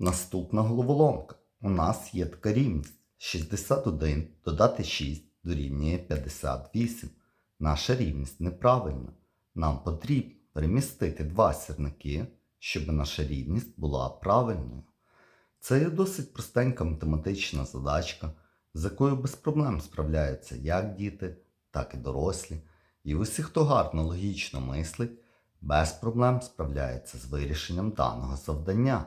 Наступна головоломка. У нас є така рівність. 61 додати 6 дорівнює 58. Наша рівність неправильна. Нам потрібно перемістити два сірники, щоб наша рівність була правильною. Це є досить простенька математична задачка, з якою без проблем справляються як діти, так і дорослі. І усі, хто гарно логічно мислить, без проблем справляється з вирішенням даного завдання.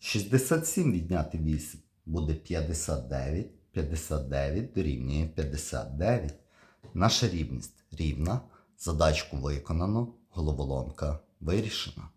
67 відняти 8 буде 59, 59 дорівнює 59. Наша рівність рівна, задачку виконано, головоломка вирішена.